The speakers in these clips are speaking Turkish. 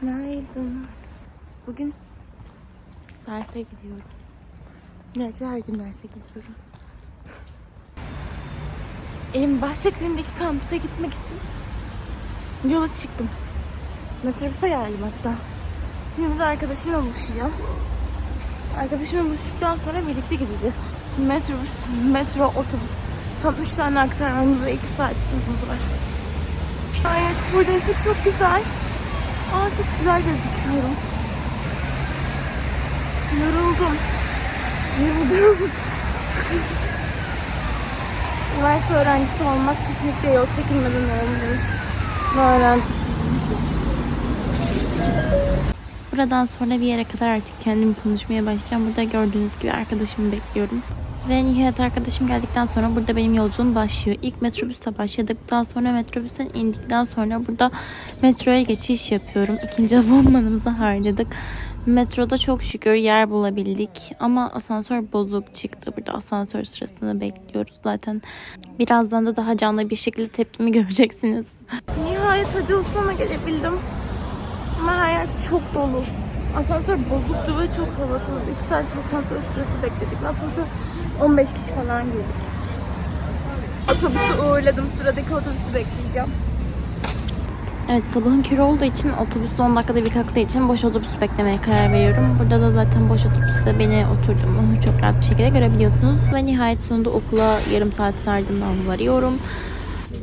Günaydın. Bugün derse gidiyorum. Gerçi her gün derse gidiyorum. Elim Bahçeköy'ündeki kampüse gitmek için yola çıktım. Metrobüse geldim hatta. Şimdi burada arkadaşımla buluşacağım. Arkadaşımla buluştuktan sonra birlikte gideceğiz. Metrobüs, metro, otobüs. Tam 3 tane aktarmamız ve 2 saatimiz var. Evet, burada ışık çok güzel. Çok güzel gözüküyorum. Yoruldum. Yoruldum. Üniversite öğrencisi olmak kesinlikle yol çekilmeden öğrenilir. Ne öğrendim? Buradan sonra bir yere kadar artık kendim konuşmaya başlayacağım. Burada gördüğünüz gibi arkadaşımı bekliyorum. Ve nihayet arkadaşım geldikten sonra burada benim yolculuğum başlıyor. İlk metrobüste başladık. Daha sonra metrobüsten indikten sonra burada metroya geçiş yapıyorum. İkinci abonmanımızı harcadık. Metroda çok şükür yer bulabildik. Ama asansör bozuk çıktı. Burada asansör sırasını bekliyoruz. Zaten birazdan da daha canlı bir şekilde tepkimi göreceksiniz. Nihayet Hacı Osman'a gelebildim. Ama her yer çok dolu. Asansör bozuktu ve çok havasız. 2 saat asansör sırası bekledik. Asansör 15 kişi falan girdik. Otobüsü uğurladım. Sıradaki otobüsü bekleyeceğim. Evet sabahın körü olduğu için otobüs 10 dakikada bir kalktığı için boş otobüs beklemeye karar veriyorum. Burada da zaten boş otobüste beni oturduğumu çok rahat bir şekilde görebiliyorsunuz. Ve nihayet sonunda okula yarım saat ardından varıyorum.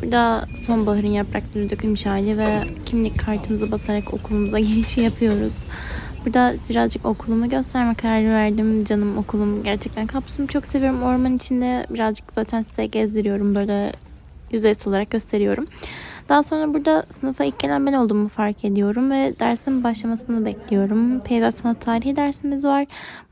Burada sonbaharın yaprakları dökülmüş hali ve kimlik kartımızı basarak okulumuza girişi yapıyoruz. Burada birazcık okulumu gösterme kararı verdim. Canım okulum gerçekten kampüsümü çok seviyorum. Orman içinde birazcık zaten size gezdiriyorum. Böyle yüzeysel olarak gösteriyorum. Daha sonra burada sınıfa ilk gelen ben olduğumu fark ediyorum ve dersin başlamasını bekliyorum. Peyzaj sanat tarihi dersimiz var.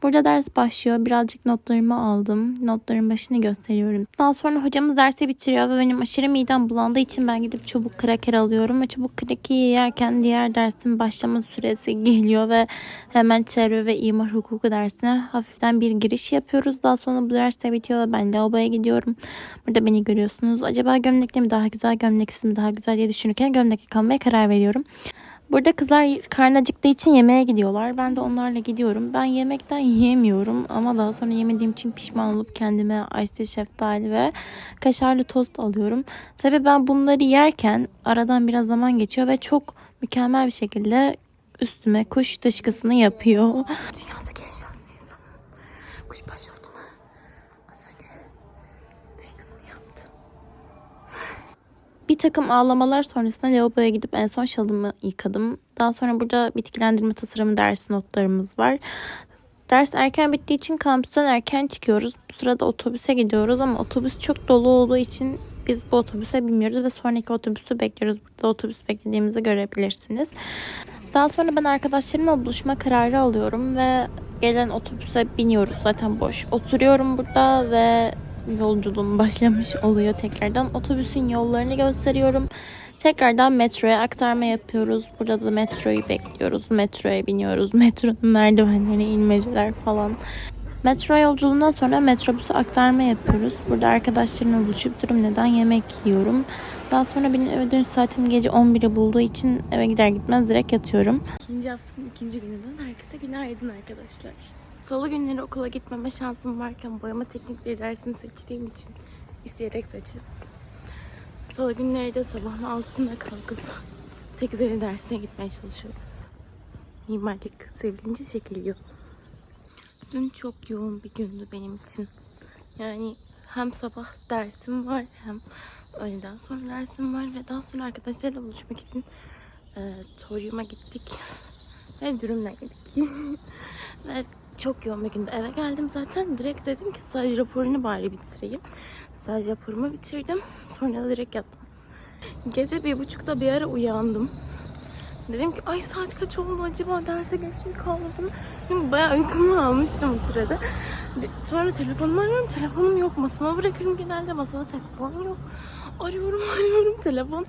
Burada ders başlıyor. Birazcık notlarımı aldım. Notların başını gösteriyorum. Daha sonra hocamız dersi bitiriyor ve benim aşırı midem bulandığı için ben gidip çubuk kraker alıyorum ve çubuk krakeri yerken diğer dersin başlama süresi geliyor ve hemen çevre ve imar hukuku dersine hafiften bir giriş yapıyoruz. Daha sonra bu ders de bitiyor ve ben lavaboya gidiyorum. Burada beni görüyorsunuz. Acaba gömlekli mi daha güzel, gömleksiz mi daha güzel diye düşünürken gömlekli kalmaya karar veriyorum. Burada kızlar karnı acıktığı için yemeğe gidiyorlar. Ben de onlarla gidiyorum. Ben yemekten yiyemiyorum ama daha sonra yemediğim için pişman olup kendime ice şeftali ve kaşarlı tost alıyorum. Tabii ben bunları yerken aradan biraz zaman geçiyor ve çok mükemmel bir şekilde üstüme kuş dışkısını yapıyor. Dünyadaki en şanslı insanım. Kuş Bir takım ağlamalar sonrasında lavaboya gidip en son şalımı yıkadım. Daha sonra burada bitkilendirme tasarımı dersi notlarımız var. Ders erken bittiği için kampüsten erken çıkıyoruz. Bu sırada otobüse gidiyoruz ama otobüs çok dolu olduğu için biz bu otobüse binmiyoruz ve sonraki otobüsü bekliyoruz. Burada otobüs beklediğimizi görebilirsiniz. Daha sonra ben arkadaşlarımla buluşma kararı alıyorum ve gelen otobüse biniyoruz. Zaten boş. Oturuyorum burada ve yolculuğum başlamış oluyor tekrardan. Otobüsün yollarını gösteriyorum. Tekrardan metroya aktarma yapıyoruz. Burada da metroyu bekliyoruz. Metroya biniyoruz. Metronun merdivenlerine inmeceler falan. Metro yolculuğundan sonra metrobüse aktarma yapıyoruz. Burada arkadaşlarımla buluşup durum neden yemek yiyorum. Daha sonra benim eve dönüş saatim gece 11'i bulduğu için eve gider gitmez direkt yatıyorum. İkinci haftanın ikinci gününden herkese günaydın arkadaşlar. Salı günleri okula gitmeme şansım varken boyama teknikleri dersini seçtiğim için isteyerek seçtim. Salı günleri de sabahın altısında kalkıp 8'e dersine gitmeye çalışıyorum. Mimarlık sevilince çekiliyor. Dün çok yoğun bir gündü benim için. Yani hem sabah dersim var hem öğleden sonra dersim var ve daha sonra arkadaşlarla buluşmak için e, Torium'a gittik ve dürümle yedik. ve çok yoğun bir günde eve geldim zaten direkt dedim ki staj raporunu bari bitireyim. Staj raporumu bitirdim sonra da direkt yattım. Gece bir buçukta bir ara uyandım. Dedim ki ay saat kaç oldu acaba derse geç mi? Çünkü bayağı uykumu almıştım o sırada. Sonra telefonumu arıyorum. Telefonum yok. Masama bırakıyorum genelde. Masada telefon yok. Arıyorum arıyorum telefon.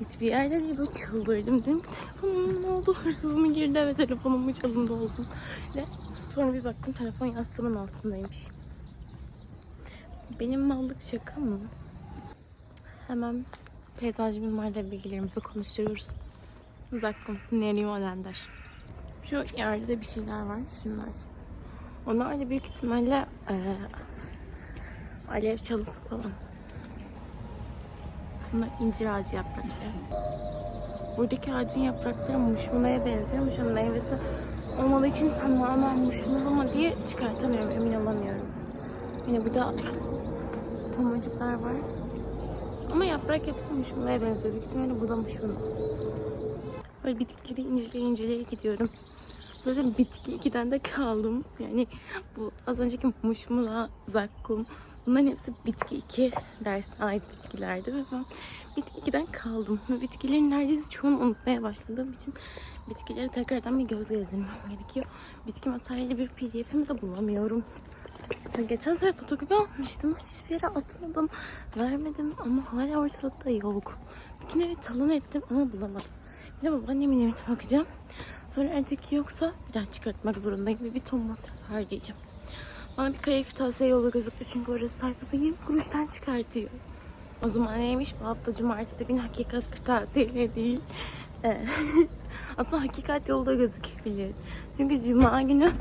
Hiçbir yerde değil böyle çıldırdım. Dedim ki telefonum ne oldu? Hırsız mı girdi ve telefonum çalındı oldu. Ve sonra bir baktım telefon yastığımın altındaymış. Benim mallık şaka mı? Hemen peyzaj mimarla bilgilerimizi konuşturuyoruz. Zakkum. Neri Olender. Şu yerde bir şeyler var. Şunlar. Onlar da büyük ihtimalle eee alev çalısı falan. Bunlar incir ağacı yaprakları. Buradaki ağacın yaprakları muşmulaya benziyormuş ama meyvesi olmadığı için tamamen muşmulu mu diye çıkartamıyorum, emin olamıyorum. Yine burada tomurcuklar var. Ama yaprak hepsi muşmulaya benziyor. Büyük ihtimalle bu da muşmulu. Böyle bitkileri inceleye inceleye gidiyorum. Zaten bitki ikiden de kaldım. Yani bu az önceki muşmula, zakkum bunların hepsi bitki 2 dersine ait bitkilerdi ve ben bitki 2'den kaldım. Ve bitkilerin neredeyse çoğunu unutmaya başladığım için bitkileri tekrardan bir göz gezdirmem gerekiyor. Bitki materyali bir pdf'imi de bulamıyorum. İşte geçen sefer fotokopi almıştım. Hiçbir yere atmadım, vermedim ama hala ortalıkta yok. Bütün evi talan ettim ama bulamadım. Bir de babaannemin evine bakacağım. Sonra artık yoksa bir daha çıkartmak zorundayım ve bir ton masraf harcayacağım. Bana bir kaya kırtasiye yolu gözüktü çünkü orası sayfası 20 kuruştan çıkartıyor. O zaman neymiş bu hafta cumartesi günü hakikat kırtasiye değil. Ee, Aslında hakikat yolda gözükebilir. Çünkü cuma günü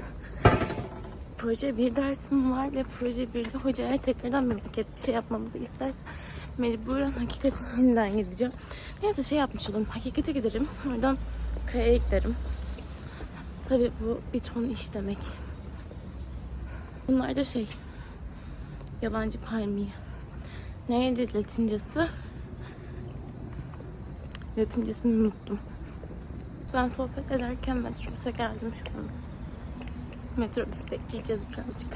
proje bir dersim var ve proje birde hoca eğer tekrardan memleket bir şey yapmamızı isterse mecburen hakikatin yeniden gideceğim. Neyse şey yapmış olurum. Hakikate giderim. Oradan kayaya giderim. Tabii bu bir ton iş demek. Bunlar da şey yalancı palmiye. Neydi latincesi? Latincesini unuttum. Ben sohbet ederken metrobüse geldim şu an. Metrobüs bekleyeceğiz birazcık.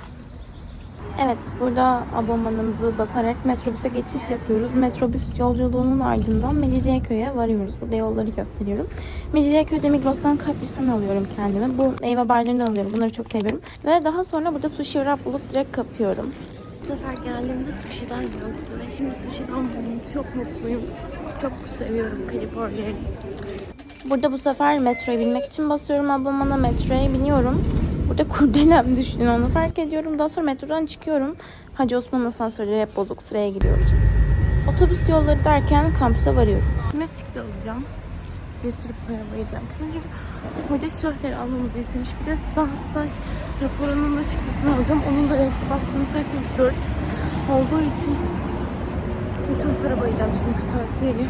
Evet, burada abonmanımızı basarak metrobüse geçiş yapıyoruz. Metrobüs yolculuğunun ardından Mecidiyeköy'e varıyoruz. Burada yolları gösteriyorum. Mecidiyeköy'de Migros'tan kaprisan alıyorum kendime. Bu meyve barlarını alıyorum. Bunları çok seviyorum. Ve daha sonra burada sushi wrap bulup direkt kapıyorum. Bu sefer geldiğimde sushi'den yoktu. Ve şimdi sushi'den buldum. Çok mutluyum. Çok seviyorum Kaliforniya'yı. Burada bu sefer metroya binmek için basıyorum ablamana metroya biniyorum. Burada kurdelem düştü onu fark ediyorum. Daha sonra metrodan çıkıyorum. Hacı Osman asansörleri hep bozuk sıraya giriyoruz. Otobüs yolları derken kampüse varıyorum. Mesik'te alacağım. Bir sürü para bayacağım. Çünkü hoca şöhleri almamızı istemiş. Bir de daha staj raporunun da çıktısını alacağım. Onun da renkli baskını sayfası 4 olduğu için bütün para bayacağım şimdi kırtasiyeli.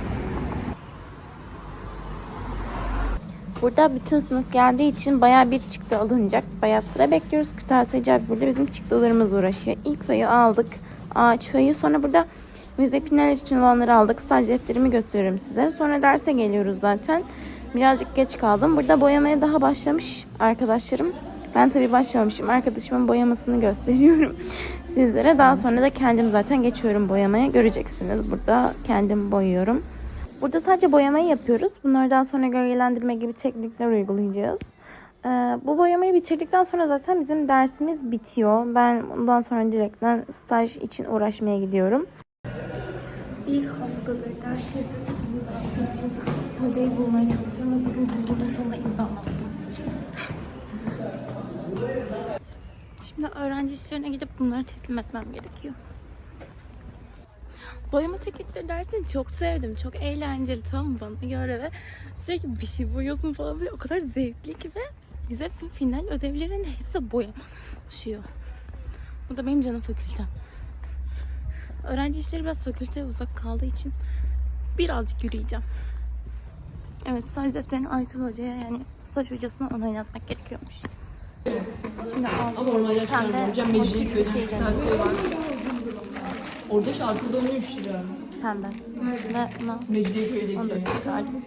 Burada bütün sınıf geldiği için bayağı bir çıktı alınacak. Bayağı sıra bekliyoruz. Kırtasiyeci abi burada bizim çıktılarımız uğraşıyor. İlk fayı aldık. Ağaç fayı. Sonra burada vize final için olanları aldık. Staj defterimi gösteriyorum size. Sonra derse geliyoruz zaten. Birazcık geç kaldım. Burada boyamaya daha başlamış arkadaşlarım. Ben tabii başlamamışım. Arkadaşımın boyamasını gösteriyorum sizlere. Daha sonra da kendim zaten geçiyorum boyamaya. Göreceksiniz. Burada kendim boyuyorum. Burada sadece boyamayı yapıyoruz. Bunlardan sonra gölgelendirme gibi teknikler uygulayacağız. Ee, bu boyamayı bitirdikten sonra zaten bizim dersimiz bitiyor. Ben ondan sonra direkten staj için uğraşmaya gidiyorum. Bir haftadır ders listesi imzası için hocayı bulmaya çalışıyorum ve bugün bulduğumda sonunda imzalamadım. Şimdi öğrenci işlerine gidip bunları teslim etmem gerekiyor. Boyama teknikleri dersini çok sevdim. Çok eğlenceli tam bana göre ve sürekli bir şey boyuyorsun falan böyle o kadar zevkli ki ve bize final ödevlerin hepsi boyama düşüyor. Bu da benim canım fakültem. Öğrenci işleri biraz fakülteye uzak kaldığı için birazcık yürüyeceğim. Evet staj defterini Aysel Hoca'ya yani staj hocasına onaylatmak gerekiyormuş. Şimdi aldım. Ama normalde şeyleri. kırtasiye var. Orada şarkı dönüyor 3 lira. Pembe. Onu da Mecidiyeköy'deki. çıkardım.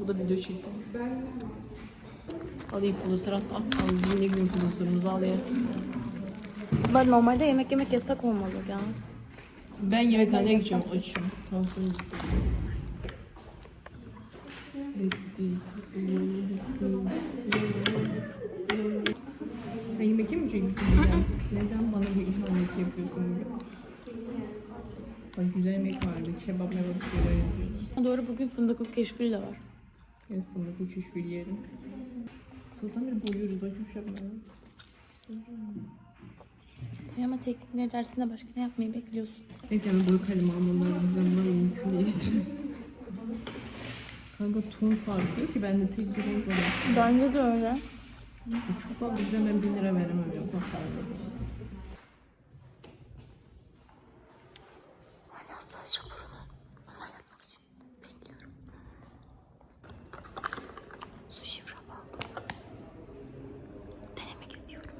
Bu da video çekiyor. Alayım flusura. Al, al. Yine gün flusurumuzu al ya. Ben normalde yemek yemek yasak olmalı ya. Ben yemekhaneye gideceğim. Açım. Tansiyonu. Sen yemek yemeyecek misin? Neden bana bu ihaneti yapıyorsun bugün? Bak güzel yemek vardı. Kebap mebap bir şeyler yapıyoruz. Doğru bugün fındıklı keşkül de var. Evet fındıklı keşfil yiyelim. Sabahtan beri boyuyoruz. Bir şey yapmayalım. Ama teknikleri dersinde başka ne yapmayı bekliyorsun? Ekranı boy kalemi almaları bize bunlar mümkün değil getiriyoruz. Kanka ton farkı yok ki bende tek bir renk var. Bence de öyle. Bu çok fazla ben 1000 lira veremem ya. Saç raporunu onay yapmak için bekliyorum. Sushi wrap aldım. Denemek istiyorum.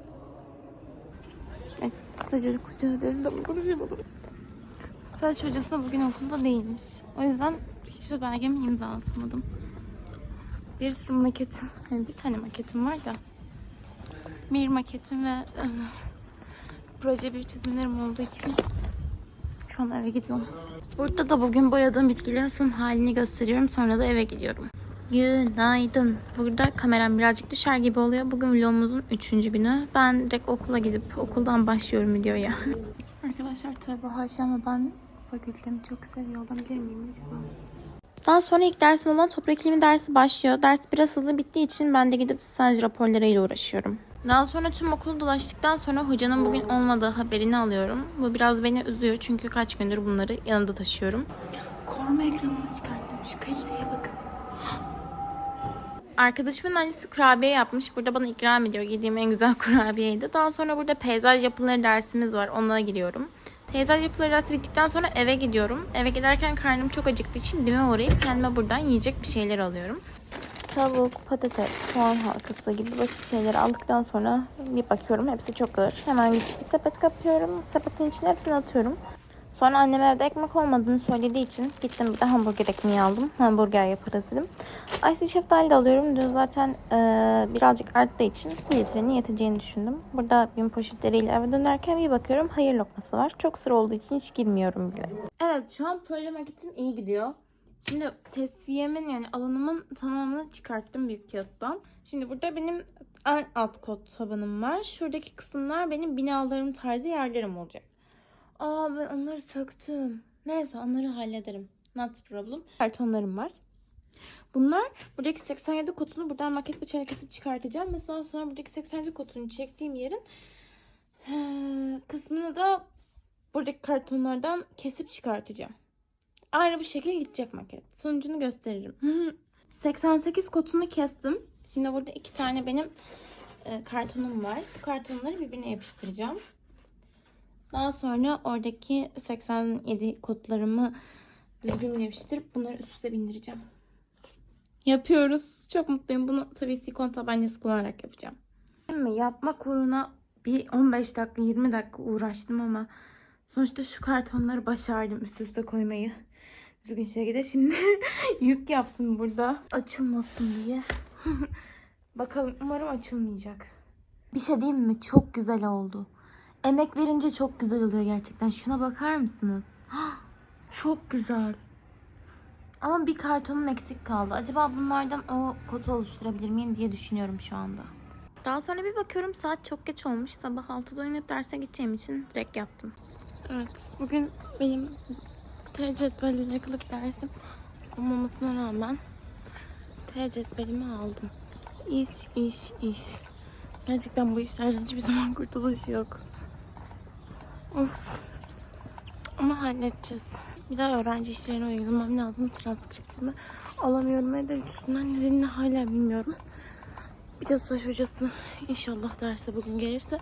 Evet, saç hocası dedim ama konuşamadım. Saç hocası bugün okulda değilmiş. O yüzden hiçbir belgemi imza atmadım. Bir sürü maketim, yani bir tane maketim var da. Bir maketim ve ıı, proje bir çizimlerim olduğu için şu an eve gidiyorum. Burada da bugün boyadığım bitkilerin son halini gösteriyorum. Sonra da eve gidiyorum. Günaydın. Burada kameram birazcık düşer gibi oluyor. Bugün vlogumuzun 3. günü. Ben direkt okula gidip okuldan başlıyorum videoya. Arkadaşlar tabi Haşi ama ben fakültemi çok seviyor olabilir miyim acaba? Daha sonra ilk dersim olan toprak iklimi dersi başlıyor. Ders biraz hızlı bittiği için ben de gidip staj raporlarıyla uğraşıyorum. Daha sonra tüm okulu dolaştıktan sonra hocanın bugün olmadığı haberini alıyorum. Bu biraz beni üzüyor çünkü kaç gündür bunları yanında taşıyorum. Koruma ekranını çıkarttım. Şu kaliteye bakın. Arkadaşımın annesi kurabiye yapmış. Burada bana ikram ediyor. Yediğim en güzel kurabiyeydi. Daha sonra burada peyzaj yapıları dersimiz var. Ona giriyorum. Peyzaj yapıları dersi bittikten sonra eve gidiyorum. Eve giderken karnım çok acıktığı için BİM'e uğrayıp kendime buradan yiyecek bir şeyler alıyorum. Tavuk, patates, soğan halkası gibi basit şeyleri aldıktan sonra bir bakıyorum hepsi çok ağır. Hemen gidip bir sepet kapıyorum. Sepetin içine hepsini atıyorum. Sonra annem evde ekmek olmadığını söylediği için gittim bir de hamburger ekmeği aldım. Hamburger yaparız dedim. Ice şeftali de alıyorum. Dün zaten e, birazcık arttığı için bir litrenin yeteceğini düşündüm. Burada bin poşetleriyle eve dönerken bir bakıyorum hayır lokması var. Çok sıra olduğu için hiç girmiyorum bile. Evet şu an proje maketim iyi gidiyor. Şimdi tesviyemin yani alanımın tamamını çıkarttım büyük kağıttan. Şimdi burada benim en alt kod tabanım var. Şuradaki kısımlar benim binalarım tarzı yerlerim olacak. Aa ben onları söktüm. Neyse onları hallederim. Not problem. Kartonlarım var. Bunlar buradaki 87 kotunu buradan maket bıçağı kesip çıkartacağım. Mesela sonra buradaki 87 kotunu çektiğim yerin kısmını da buradaki kartonlardan kesip çıkartacağım. Aynı bir şekilde gidecek maket. Sonucunu gösteririm. 88 kotunu kestim. Şimdi burada iki tane benim e, kartonum var. Bu kartonları birbirine yapıştıracağım. Daha sonra oradaki 87 kodlarımı düzgün yapıştırıp bunları üst üste bindireceğim. Yapıyoruz. Çok mutluyum. Bunu tabii silikon tabancası kullanarak yapacağım. Şimdi yapmak uğruna bir 15 dakika 20 dakika uğraştım ama sonuçta şu kartonları başardım üst üste koymayı. Düzgün şekilde şimdi yük yaptım burada açılmasın diye. Bakalım umarım açılmayacak. Bir şey diyeyim mi? Çok güzel oldu. Emek verince çok güzel oluyor gerçekten. Şuna bakar mısınız? Çok güzel. Ama bir kartonum eksik kaldı. Acaba bunlardan o kotu oluşturabilir miyim diye düşünüyorum şu anda. Daha sonra bir bakıyorum saat çok geç olmuş. Sabah 6'da uyanıp derse gideceğim için direkt yattım. Evet bugün benim T cetveliyle yakılık dersim olmamasına rağmen T cetvelimi aldım. İş, iş, iş. Gerçekten bu işlerden hiçbir zaman kurtuluş yok. Of. Ama halledeceğiz. Bir daha öğrenci işlerine uygulamam lazım. Transkriptimi alamıyorum. Neden üstünden nedenini hala bilmiyorum. Bir de staj hocası inşallah derse bugün gelirse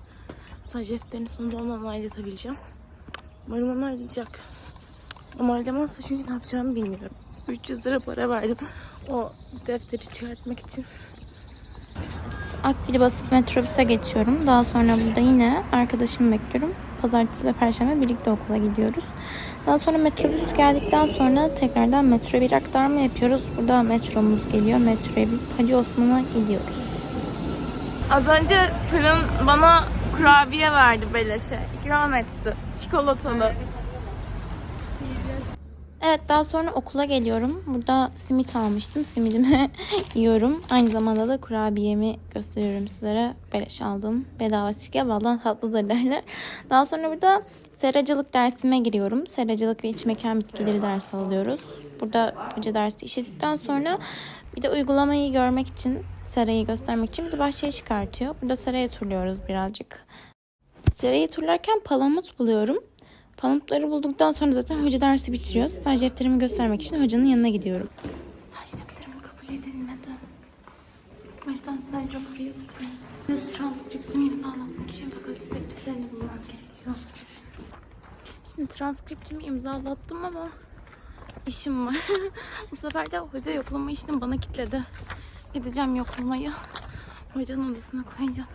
staj defterinin sonunda onu onaylatabileceğim. Umarım onaylayacak. Onaylamazsa çünkü ne yapacağımı bilmiyorum. 300 lira para verdim o defteri çıkartmak için. Akbil'i basıp metrobüse geçiyorum. Daha sonra burada yine arkadaşımı bekliyorum. Pazartesi ve Perşembe birlikte okula gidiyoruz. Daha sonra metrobüs geldikten sonra tekrardan metro bir aktarma yapıyoruz. Burada metromuz geliyor. Metroya bir Hacı Osman'a gidiyoruz. Az önce fırın bana kurabiye verdi beleşe. İkram etti. Çikolatalı. Evet daha sonra okula geliyorum. Burada simit almıştım. Simidimi yiyorum. Aynı zamanda da kurabiyemi gösteriyorum sizlere. Beleş aldım. Bedava sirke baldan tatlıdır derler. Daha sonra burada seracılık dersime giriyorum. Seracılık ve iç mekan bitkileri dersi alıyoruz. Burada hoca dersi işledikten sonra bir de uygulamayı görmek için serayı göstermek için bizi bahçeye çıkartıyor. Burada seraya turluyoruz birazcık. Serayı turlarken palamut buluyorum. Palamutları bulduktan sonra zaten hoca dersi bitiriyor. Staj defterimi göstermek için hocanın yanına gidiyorum. Staj defterimi Baştan sadece buraya yazacağım. Transkriptimi imzalatmak için fakülte sekreterini bulmam gerekiyor. Şimdi transkriptimi imzalattım ama işim var. Bu sefer de hoca yoklama işini bana kitledi. Gideceğim yoklamayı. Hocanın odasına koyacağım.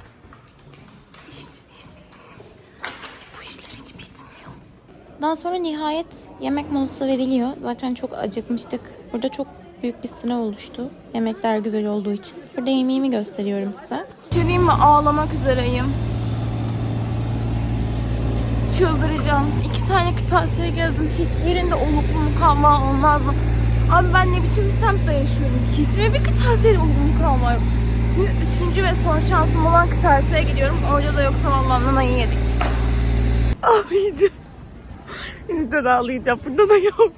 Daha sonra nihayet yemek molası veriliyor. Zaten çok acıkmıştık. Burada çok büyük bir sıra oluştu. Yemekler güzel olduğu için. Burada yemeğimi gösteriyorum size. Çürüyeyim mi? Ağlamak üzereyim. Çıldıracağım. İki tane kırtasiye gezdim. Hiçbirinde oluklu mukavva olmaz mı? Abi ben ne biçim bir semtte yaşıyorum? Hiç bir kırtasiye oluklu mukavva yok? Şimdi üçüncü ve son şansım olan kırtasiyeye gidiyorum. Orada da yoksa vallahi nanayı yedik. Abiydi. De ağlayacağım. Burada da yok.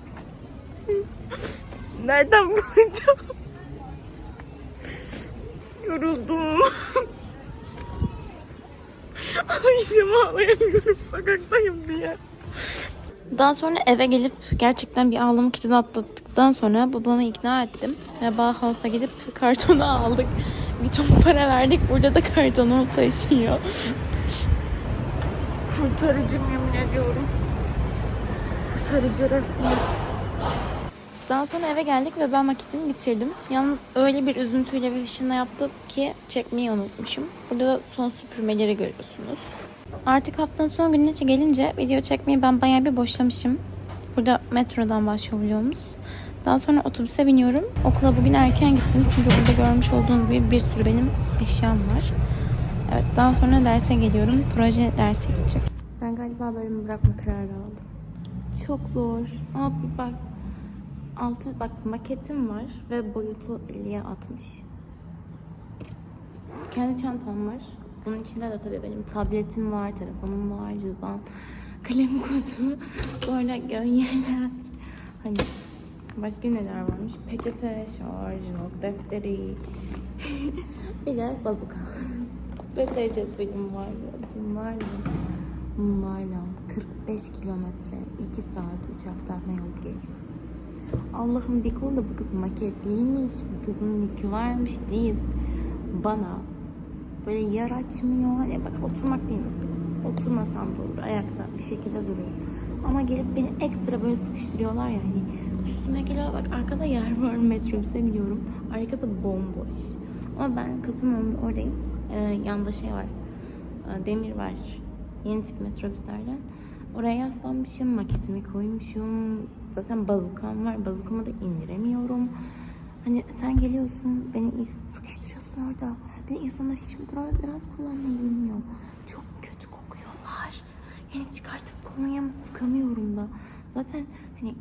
Nereden bulacağım? Yoruldum. Ağlayacağım ağlayamıyorum. Sokaktayım diye. Daha sonra eve gelip gerçekten bir ağlama krizi atlattıktan sonra babamı ikna ettim. Ve Bauhaus'a gidip kartonu aldık. Bir ton para verdik. Burada da kartonu taşıyor. Kurtarıcı yemin ediyorum. Kurtarıcı resmi. Daha sonra eve geldik ve ben maketimi bitirdim. Yalnız öyle bir üzüntüyle bir hışımla yaptım ki çekmeyi unutmuşum. Burada da son süpürmeleri görüyorsunuz. Artık haftanın son gününe gelince video çekmeyi ben bayağı bir boşlamışım. Burada metrodan başlıyoruz. Daha sonra otobüse biniyorum. Okula bugün erken gittim çünkü burada görmüş olduğunuz gibi bir sürü benim eşyam var. Evet daha sonra derse geliyorum. Proje dersi gidecek. Ben galiba bölümü bırakma kararı aldım. Çok zor. Abi bak altı bak maketim var ve boyutu 50'ye 60. Kendi çantam var. Bunun içinde de tabii benim tabletim var, telefonum var, cüzdan, kalem kutu, sonra gönyeler. Hani başka neler varmış? Peçete, şarj, not defteri. bir de bazuka. Ve tecetbelim var. Bunlarla, bunlarla 45 kilometre 2 saat uçakta yol geliyor. Allah'ım konu da bu kız maketliymiş, bu kızın yükü varmış değil. Bana böyle yer açmıyor. Hani bak oturmak değil mesela. Oturmasam da olur. Ayakta bir şekilde duruyorum. Ama gelip beni ekstra böyle sıkıştırıyorlar ya hani. Üstüme geliyor bak arkada yer var metrobüse biliyorum. Arkası bomboş. Ama ben kapının oradayım. Ee, yanında şey var. Ee, demir var. Yeni tip metrobüslerden. Oraya yaslanmışım. Maketimi koymuşum. Zaten bazukam var. Bazukamı da indiremiyorum. Hani sen geliyorsun, beni iyi sıkıştırıyorsun orada. Bir insanlar hiç mi deodorant kullanmayı bilmiyor. Çok kötü kokuyorlar. Yani çıkartıp kolonyamı sıkamıyorum da. Zaten hani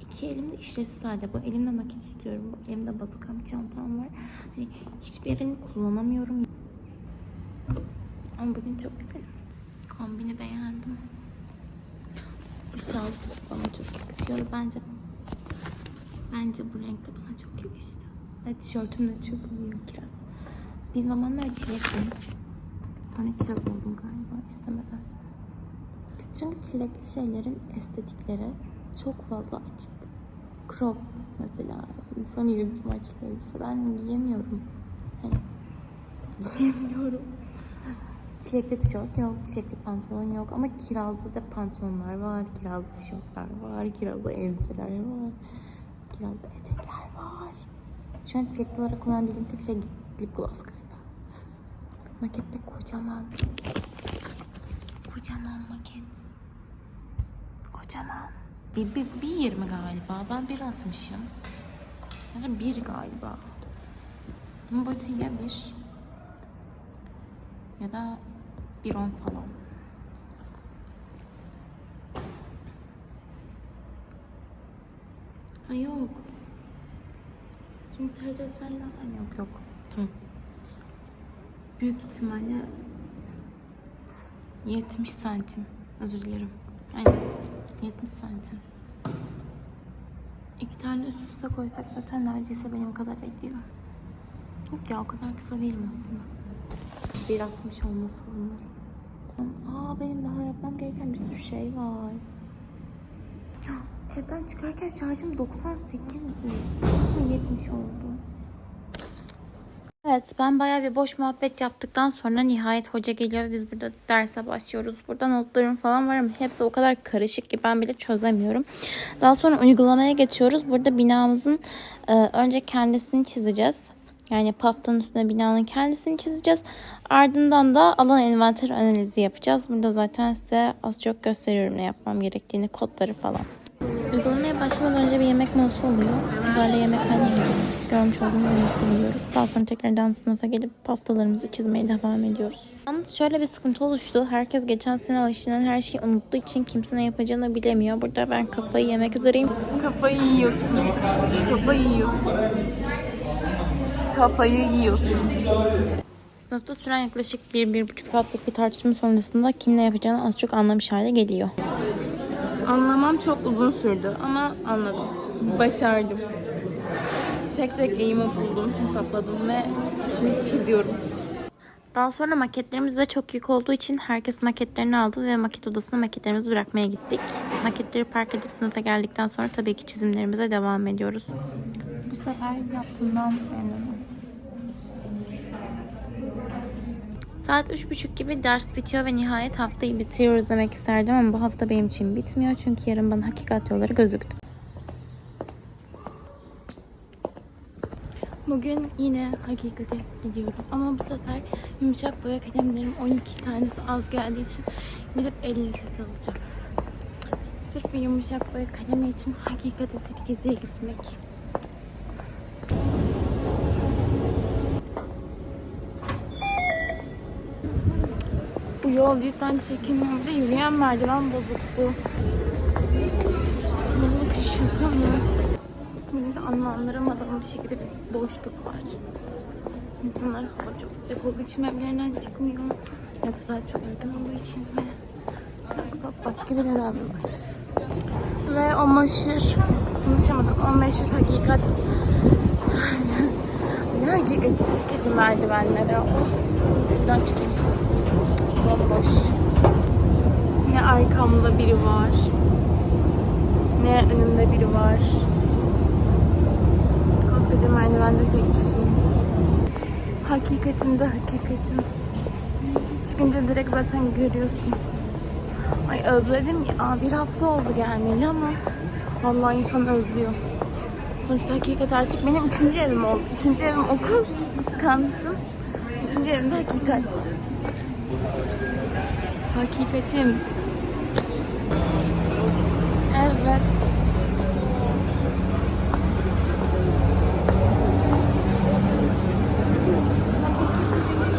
iki elimde işlevsiz halde. Bu elimde maket tutuyorum. Bu elimde bazukam, çantam var. Hani hiçbirini kullanamıyorum. Ama bugün çok güzel. Kombini beğendim. Şal bana çok yakışıyor. Bence Bence bu renk de bana çok yakıştı. Ve tişörtüm de çok uyuyor kiraz. Bir zamanlar çilektim. Sonra kiraz oldum galiba istemeden. Çünkü çilekli şeylerin estetikleri çok fazla açık. Crop mesela. İnsan yürütüm açlı elbise. Ben giyemiyorum. Hani giyemiyorum. Çilekli tişört yok, çilekli pantolon yok ama kirazlı da pantolonlar var, kirazlı tişörtler var, kirazlı elbiseler var, kirazlı etekler var. Şu an çilekli olarak kullanabildiğim tek şey lip gloss galiba. Makette kocaman. Kocaman maket. Kocaman. Bir, bir, bir yirmi galiba. Ben bir atmışım. Bence bir galiba. Bunun boyutu ya bir ya da bir on falan. Ha yok. Şimdi tercih etmenler ha, yok yok. Tamam. Büyük ihtimalle 70 santim. Özür dilerim. Aynen. 70 santim. İki tane üst üste koysak zaten neredeyse benim kadar ediyor. Yok ya o kadar kısa değilim aslında. 1.60 olması bunlar. Aa benim daha yapmam gereken bir sürü şey var. Evden çıkarken şarjım 98'di. Nasıl 70 oldu? Evet ben bayağı bir boş muhabbet yaptıktan sonra nihayet hoca geliyor biz burada derse başlıyoruz. Burada notlarım falan var ama hepsi o kadar karışık ki ben bile çözemiyorum. Daha sonra uygulamaya geçiyoruz. Burada binamızın e, önce kendisini çizeceğiz. Yani paftanın üstüne binanın kendisini çizeceğiz. Ardından da alan envanter analizi yapacağız. Burada zaten size az çok gösteriyorum ne yapmam gerektiğini, kodları falan. Uygulamaya başlamadan önce bir yemek molası oluyor. Güzel yemekhane görmüş olduğunuz yemekte yiyoruz. Daha sonra tekrardan sınıfa gelip paftalarımızı çizmeye devam ediyoruz. Yalnız şöyle bir sıkıntı oluştu. Herkes geçen sene alışılan her şeyi unuttuğu için kimse ne yapacağını bilemiyor. Burada ben kafayı yemek üzereyim. Kafayı yiyorsun. Kafayı yiyorsun. Kafayı yiyorsun. Sınıfta süren yaklaşık bir, bir buçuk saatlik bir tartışma sonrasında kim ne yapacağını az çok anlamış hale geliyor. Anlamam çok uzun sürdü ama anladım. Başardım. Tek tek eğimi buldum, hesapladım ve şimdi çiziyorum. Daha sonra maketlerimiz de çok yük olduğu için herkes maketlerini aldı ve maket odasına maketlerimizi bırakmaya gittik. Maketleri park edip sınıfa geldikten sonra tabii ki çizimlerimize devam ediyoruz. Bu sefer yaptığımdan memnunum. Saat üç buçuk gibi ders bitiyor ve nihayet haftayı bitiriyoruz demek isterdim ama bu hafta benim için bitmiyor çünkü yarın bana hakikat yolları gözüktü. Bugün yine hakikate gidiyorum ama bu sefer yumuşak boya kalemlerim 12 tanesi az geldiği için gidip 50 set alacağım. Sırf bir yumuşak boya kalemi için hakikate sirkeciye gitmek. Bu yol cidden çekilmiyordu. Yürüyen merdiven bozuktu. Bozuk şaka mı? Benim de anlamlandıramadığım bir şekilde bir boşluk var. İnsanlar hava çok sıcak olduğu için evlerinden çıkmıyor. Yoksa çok erken olduğu için mi? Yoksa başka bir neden mi var? Ve o meşhur, konuşamadım, o meşhur hakikat ne hakikati sirkeci merdivenlere. Of, şuradan çıkayım. Bomboş. Ne arkamda biri var. Ne önümde biri var. Koskoca merdivende tek kişiyim. Hakikatimde hakikatim. Çıkınca direkt zaten görüyorsun. Ay özledim ya. Bir hafta oldu gelmeyeli ama vallahi insan özlüyor. Sonuçta hakikat artık benim üçüncü evim oldu. İkinci evim okul, kampüsüm. Üçüncü evim de hakikat. Hakikatim. Evet.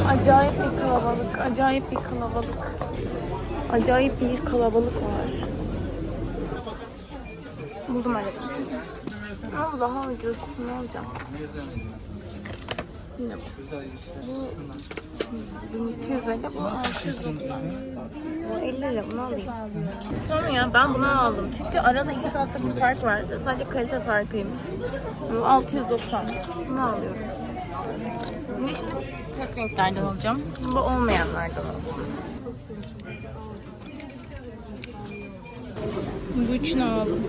Acayip bir kalabalık, acayip bir kalabalık. Acayip bir kalabalık var. Buldum aradığım şeyi. Ama bu daha ucuz. Ne olacak? Ne bu? Bu 1200 lira, bu 690. Bu 50 lira, bunu alayım. Sonra ya ben bunu aldım. Çünkü arada iki saatlik bir fark vardı. Sadece kalite farkıymış. Bu 690. Bunu alıyorum. Şimdi tek renklerden alacağım. Bu olmayanlardan olsun. Bu üçünü aldım.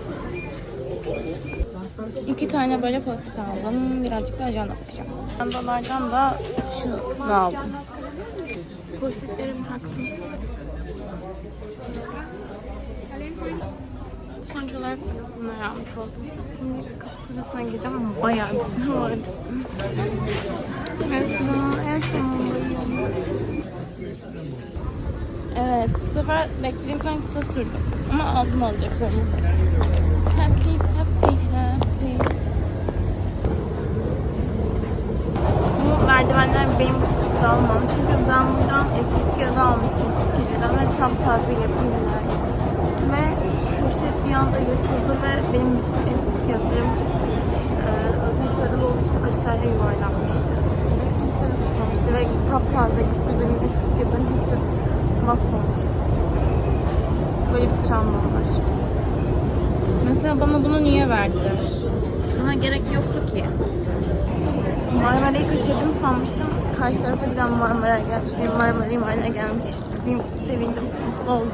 İki tane böyle post aldım. Birazcık da ajanda bakacağım. Ajandalardan da şunu aldım. Postitlerimi bıraktım. Sonuç olarak bunları almış oldum. Şimdi kasa sırasına gireceğim ama bayağı bir sıra var. Sıranın en sonundayım. Evet, bu sefer beklediğimden kısa sürdü. Ama aldım alacaklarımı. Happy, happy, happy. Bu merdivenler benim için almam. Çünkü ben buradan eski kağıda almıştım Sirkeli'den ve tam taze yapıyorlar. Ve poşet bir anda yırtıldı ve benim bütün eski kağıtlarım e, özel sarılı olduğu için aşağıya yuvarlanmıştı. Ve kimse tutmamıştı ve taptaze güzelim eski kağıtların hepsi mahvolmuştu. Böyle bir travmam var. Mesela bana bunu niye verdiler? Buna gerek yoktu ki. Marmara'yı kaçırdım sanmıştım. Karşı tarafa giden Marmara'ya gelmiş. Marmara'yım haline gelmiş. Sevindim. Mutlu oldum.